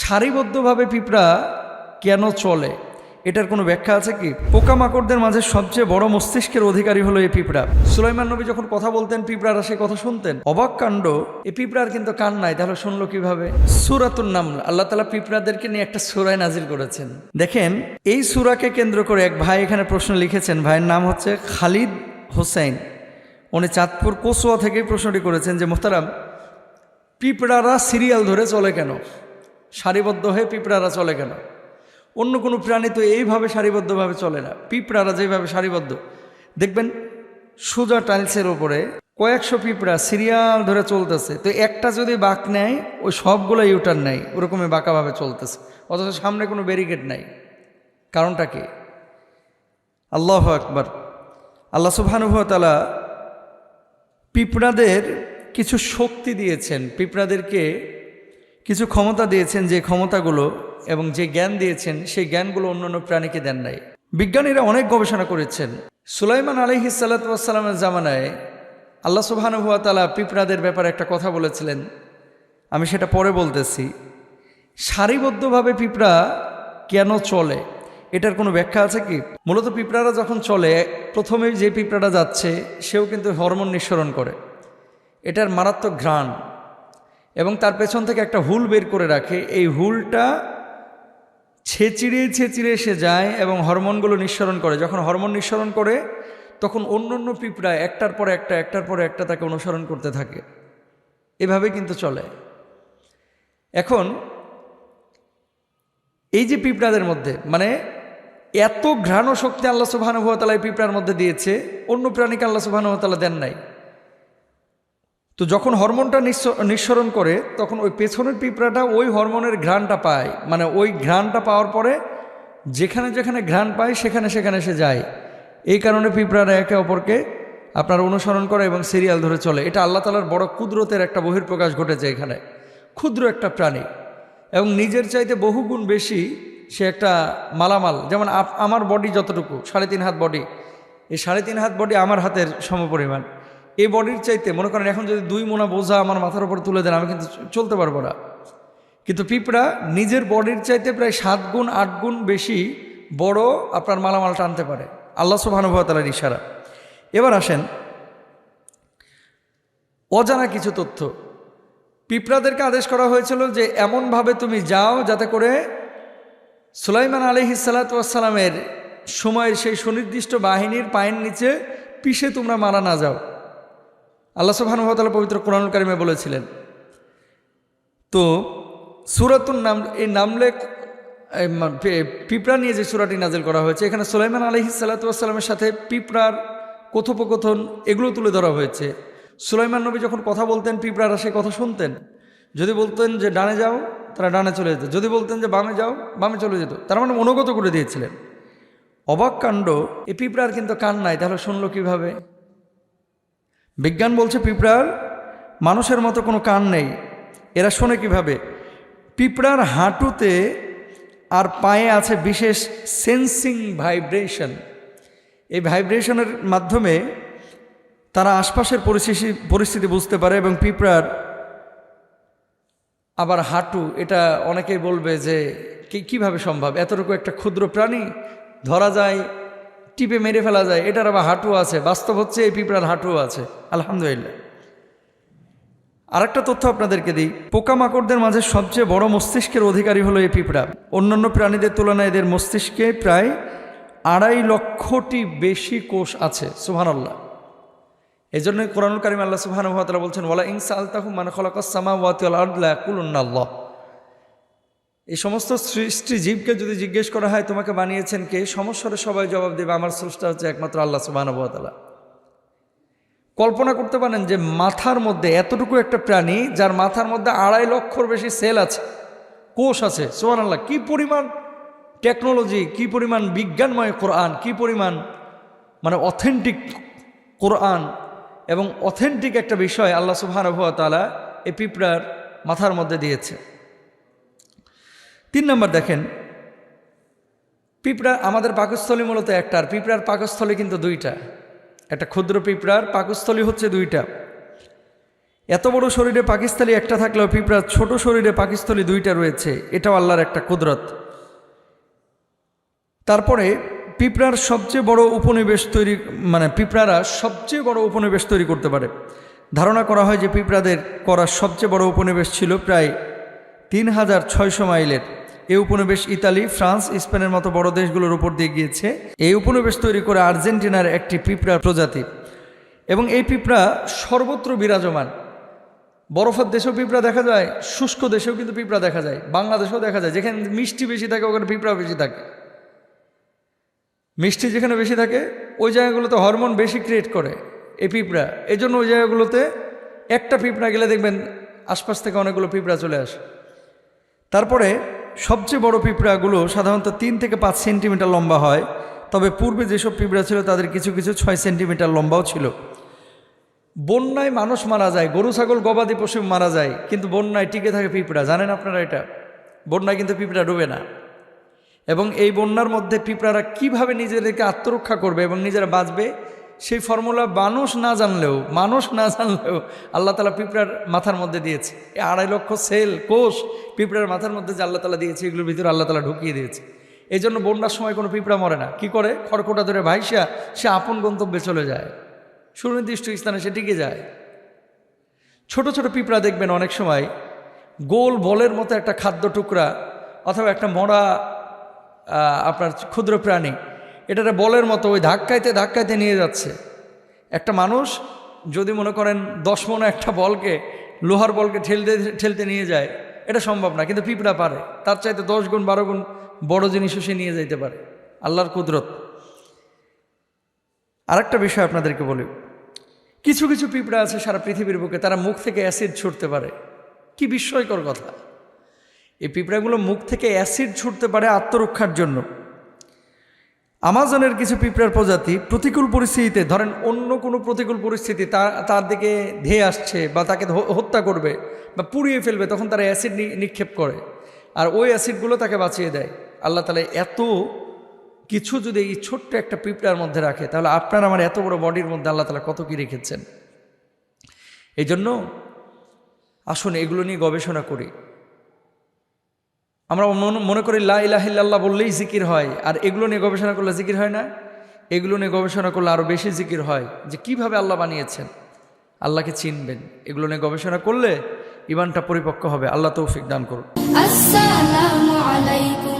সারিবদ্ধভাবে পিঁপড়া কেন চলে? এটার কোনো ব্যাখ্যা আছে কি? পোকামাকড়দের মাঝে সবচেয়ে বড় মস্তিষ্কের অধিকারী হলো এই পিঁপড়া। সুলাইমান নবী যখন কথা বলতেন, পিঁপড়ারা সে কথা শুনতেন। অবাক কাণ্ড এই পিঁপড়ার কিন্তু কান নাই, তাহলে শুনলো কীভাবে? সুরাতুর নাম আল্লাহ তালা পিঁপড়াদেরকে নিয়ে একটা সুরায় নাজির করেছেন। দেখেন, এই সুরাকে কেন্দ্র করে এক ভাই এখানে প্রশ্ন লিখেছেন। ভাইয়ের নাম হচ্ছে খালিদ হোসেন উনি চাঁদপুর, কোসোয়া থেকে প্রশ্নটি করেছেন যে, মোহতারাম, পিঁপড়ারা সিরিয়াল ধরে চলে কেন? সারিবদ্ধ হয়ে পিঁপড়ারা চলে কেন? অন্য কোনো প্রাণী তো এইভাবে সারিবদ্ধভাবে চলে না। পিঁপড়ারা যেভাবে সারিবদ্ধ। দেখবেন, সোজা টাইলসের ওপরে কয়েকশো পিঁপড়া সিরিয়াল ধরে চলতেছে। তো একটা যদি বাঁক নেয়, ওই সবগুলো ইউটার নেয়। ওরকমই বাঁকাভাবে চলতেছে। অথচ সামনে কোনো ব্যারিকেড নাই। কারণটা কি? আল্লাহ আকবার। আল্লাহ সুবহানুভতালা পিঁপড়াদের কিছু শক্তি দিয়েছেন। পিঁপড়াদেরকে কিছু ক্ষমতা দিয়েছেন যে ক্ষমতাগুলো এবং যে জ্ঞান দিয়েছেন, সেই জ্ঞানগুলো অন্যান্য প্রাণীকে দেন নাই। বিজ্ঞানীরা অনেক গবেষণা করেছেন। সুলাইমান আলহি সাল্লাতামের জামানায় আল্লাহ সুবাহানুভাতালা পিঁপড়াদের ব্যাপারে একটা কথা বলেছিলেন। আমি সেটা পরে বলতেছি। সারিবদ্ধভাবে পিঁপড়া কেন চলে? এটার কোনো ব্যাখ্যা আছে কি? মূলত পিঁপড়ারা যখন চলে, প্রথমে যে পিঁপড়াটা যাচ্ছে, সেও কিন্তু হরমোন নিঃসরণ করে। এটার মারাত্মক ঘ্রাণ। এবং তার পেছন থেকে একটা হুল বের করে রাখে। এই হুলটা ছেচিড়ে ছেচিড়ে সে যায় এবং হরমোনগুলো নিঃসরণ করে। যখন হরমোন নিঃসরণ করে, তখন অন্য অন্য পিঁপড়া একটার পরে একটা, একটার পরে একটা তাকে অনুসরণ করতে থাকে। এভাবে কিন্তু চলে। এখন, এই যে পিঁপড়াদের মধ্যে মানে এত ঘ্রাণ শক্তি আল্লাহ সুবাহানুভতালা এই পিঁপড়ার মধ্যে দিয়েছে, অন্য প্রাণীকে আল্লাহ সুবাহানুভতালা দেন নাই। তো যখন হরমোনটা নিঃসরণ করে, তখন ওই পেছনের পিঁপড়াটা ওই হরমোনের ঘ্রাণটা পায়। মানে ওই ঘ্রাণটা পাওয়ার পরে যেখানে যেখানে ঘ্রাণ পায়, সেখানে সেখানে সে যায়। এই কারণে পিঁপড়ারা একে অপরকে আপনার অনুসরণ করে এবং সিরিয়াল ধরে চলে। এটা আল্লাহ তালার বড় কুদরতের একটা বহির্প্রকাশ ঘটেছে এখানে। ক্ষুদ্র একটা প্রাণী। এবং নিজের চাইতে বহুগুণ বেশি সে একটা মালামাল। যেমন আমার বডি যতটুকু, সাড়ে তিন হাত বডি এই সাড়ে তিন হাত বডি আমার হাতের সমপরিমাণ। এই বডির চাইতে, মনে করেন এখন যদি দুই মোনা বোঝা আমার মাথার উপর তুলে দেন, আমি কিন্তু চলতে পারব না। কিন্তু পিঁপড়া নিজের বডির চাইতে প্রায় সাত গুণ, আট গুণ বেশি বড় আপনার মালামাল টানতে পারে। আল্লাহ সুবাহানুভতালার ইশারা। এবার আসেন অজানা কিছু তথ্য। পিঁপড়াদেরকে আদেশ করা হয়েছিল যে এমনভাবে তুমি যাও যাতে করে সুলাইমান আলহি সালাতামের সময়ের সেই সুনির্দিষ্ট বাহিনীর পায়ের নিচে পিষে তোমরা মারা না যাও। আল্লাহ সুবাহানুভাতালা পবিত্র কোরআন কারিমে বলেছিলেন, তো সুরাতুন নাম, এই নামলে পিঁপড়া নিয়ে যে সুরাটি নাজেল করা হয়েছে, এখানে সুলাইমান আলহি সাল্লাতামের সাথে পিঁপড়ার কথোপকথন এগুলো তুলে ধরা হয়েছে। সুলাইমান নবী যখন কথা বলতেন, পিঁপড়ারা সে কথা শুনতেন। যদি বলতেন যে ডানে যাও, তারা ডানে চলে যেত। যদি বলতেন যে বামে যাও, বামে চলে যেত। তার মানে অনুগত করে দিয়েছিলেন। অবাক কাণ্ড, এই পিঁপড়ার কিন্তু কান নাই, তাহলে শুনলো কীভাবে? বিজ্ঞান বলছে পিঁপড়ার মানুষের মতো কোনো কান নেই। এরা শোনে কীভাবে? পিঁপড়ার হাঁটুতে আর পায়ে আছে বিশেষ সেন্সিং ভাইব্রেশন এই ভাইব্রেশনের মাধ্যমে তারা আশপাশের পরিস্থিতি পরিস্থিতি বুঝতে পারে এবং পিঁপড়ার আবার হাঁটু, এটা অনেকেই বলবে যে কীভাবে সম্ভব? এতটুকু একটা ক্ষুদ্র প্রাণী ধরা যায় টিপে মেরে ফেলা যায়, এটার আবার হাঁটু আছে। বাস্তব হচ্ছে এই পিঁপড়ার হাঁটু আছে। আলহামদুলিল্লাহ। আরেকটা তথ্য আপনাদেরকে দিই। পোকামাকড়দের মাঝে সবচেয়ে বড় মস্তিষ্কের অধিকারী হলো এই পিঁপড়া। অন্যান্য প্রাণীদের তুলনায় এদের মস্তিষ্কে প্রায় আড়াই লক্ষটি বেশি কোষ আছে। সুহানাল্লাহ এই জন্য কোরআন কারিম আল্লাহ সুবাহানুভাতলা বলছেন, ওয়ালা ইংসা আলতাহু মান ওয়াতিউল্লাহ কুলুন্নাল্লাহ এই সমস্ত সৃষ্টি জীবকে যদি জিজ্ঞেস করা হয়, তোমাকে বানিয়েছেন কে? সমস্যারে সবাই জবাব দেবে, আমার স্রষ্টা হচ্ছে একমাত্র আল্লাহ সুবাহানুভাতলা কল্পনা করতে পারেন যে মাথার মধ্যে এতটুকু একটা প্রাণী, যার মাথার মধ্যে আড়াই লক্ষর বেশি সেল আছে, কোষ আছে সোহান আল্লাহ কী পরিমাণ টেকনোলজি, কি পরিমাণ বিজ্ঞানময় কোরআন, কি পরিমাণ মানে অথেন্টিক কোরআন এবং অথেন্টিক একটা বিষয় আল্লাহ সুবাহানুভতালা এ পিঁপড়ার মাথার মধ্যে দিয়েছে। তিন নম্বর দেখেন, পিঁপড়া আমাদের পাকস্থলী মূলত একটা, আর পিঁপড়ার পাকস্থলী কিন্তু দুইটা। একটা ক্ষুদ্র পিঁপড়ার পাকস্থলী হচ্ছে দুইটা। এত বড় শরীরে পাকিস্তানি একটা থাকলেও পিঁপড়ার ছোট শরীরে পাকিস্তানি দুইটা রয়েছে, এটাও আল্লাহর একটা কুদরত। তারপরে পিঁপড়ার সবচেয়ে বড় উপনিবেশ তৈরি মানে পিঁপড়ারা সবচেয়ে বড় উপনিবেশ তৈরি করতে পারে। ধারণা করা হয় যে পিঁপড়াদের করার সবচেয়ে বড় উপনিবেশ ছিল প্রায় তিন হাজার ছয়শো মাইলের। এই উপনিবেশ ইতালি, ফ্রান্স, স্পেনের মতো বড় দেশগুলোর উপর দিয়ে গিয়েছে। এই উপনিবেশ তৈরি করে আর্জেন্টিনার একটি পিঁপড়া প্রজাতি। এবং এই পিঁপড়া সর্বত্র বিরাজমান। বরফের দেশেও পিঁপড়া দেখা যায়, শুষ্ক দেশেও কিন্তু পিঁপড়া দেখা যায়, বাংলাদেশেও দেখা যায়। যেখানে মিষ্টি বেশি থাকে, ওখানে পিঁপড়া বেশি থাকে। মিষ্টি যেখানে বেশি থাকে, ওই জায়গাগুলোতে হরমোন বেশি ক্রিয়েট করে এই পিঁপড়া। এই জন্য ওই জায়গাগুলোতে একটা পিঁপড়া গেলে দেখবেন আশপাশ থেকে অনেকগুলো পিঁপড়া চলে আসে। তারপরে সবচেয়ে বড় পিঁপড়াগুলো সাধারণত তিন থেকে পাঁচ সেন্টিমিটার লম্বা হয়। তবে পূর্বে যেসব পিঁপড়া ছিল, তাদের কিছু কিছু ছয় সেন্টিমিটার লম্বাও ছিল। বন্যায় মানুষ মারা যায়, গরু, ছাগল, গবাদি পশু মারা যায়, কিন্তু বন্যায় টিকে থাকে পিঁপড়া। জানেন আপনারা এটা? বন্যায় কিন্তু পিঁপড়া ডুবে না। এবং এই বন্যার মধ্যে পিঁপড়ারা কীভাবে নিজেদেরকে আত্মরক্ষা করবে এবং নিজেরা বাঁচবে সেই ফর্মুলা মানুষ না জানলেও, মানুষ না জানলেও আল্লাহ তালা পিঁপড়ার মাথার মধ্যে দিয়েছে। এই আড়াই লক্ষ সেল, কোষ পিঁপড়ার মাথার মধ্যে যে আল্লাহ তালা দিয়েছে, এগুলোর ভিতরে আল্লাহ তালা ঢুকিয়ে দিয়েছে। এই জন্য বন্যার সময় কোনো পিঁপড়া মরে না। কি করে? খড়কোটা ধরে ভাইসা সে আপন গন্তব্যে চলে যায়। সুনির্দিষ্ট স্থানে সে টিকে যায়। ছোট ছোট পিঁপড়া দেখবেন অনেক সময় গোল বলের মতো একটা খাদ্য টুকরা অথবা একটা মরা আপনার ক্ষুদ্র প্রাণী এটারে বলের মতো, ওই ধাক্কাইতে ধাক্কাইতে নিয়ে যাচ্ছে। একটা মানুষ যদি মনে করেন দশ মনে একটা বলকে, লোহার বলকে ঠেলতে ঠেলতে নিয়ে যায়, এটা সম্ভব না, কিন্তু পিঁপড়া পারে। তার চাইতে দশ গুণ, বারো গুণ বড় জিনিসও সে নিয়ে যাইতে পারে। আল্লাহর কুদরত। আরেকটা বিষয় আপনাদেরকে বলি। কিছু কিছু পিঁপড়া আছে সারা পৃথিবীর বুকে, তারা মুখ থেকে অ্যাসিড ছুটতে পারে। কি বিস্ময়কর কথা। এই পিঁপড়াগুলো মুখ থেকে অ্যাসিড ছুটতে পারে আত্মরক্ষার জন্য। আমাজনের কিছু পিঁপড়ার প্রজাতি প্রতিকূল পরিস্থিতিতে, ধরেন অন্য কোনো প্রতিকূল পরিস্থিতি তার তার দিকে ধেয়ে আসছে বা তাকে হত্যা করবে বা পুড়িয়ে ফেলবে, তখন তারা অ্যাসিড নিক্ষেপ করে। আর ওই অ্যাসিডগুলো তাকে বাঁচিয়ে দেয়। আল্লাহ তালা এত কিছু যদি এই ছোট্ট একটা পিঁপড়ার মধ্যে রাখে, তাহলে আপনার আমার এত বড় বডির মধ্যে আল্লাহ তালা কত কী রেখেছেন? এই জন্য আসুন এগুলো নিয়ে গবেষণা করি। আমরা মনে করি লাহিল্লাহ বললেই জিকির হয়। আর এগুলো নিয়ে গবেষণা করলে জিকির হয় না? এগুলো নিয়ে গবেষণা করলে আরও বেশি জিকির হয় যে কীভাবে আল্লাহ বানিয়েছেন? আল্লাহকে চিনবেন। এগুলো নিয়ে গবেষণা করলে ইমানটা পরিপক্ক হবে। আল্লাহ তৌফিক দান করুন। আসসালামু আলাইকুম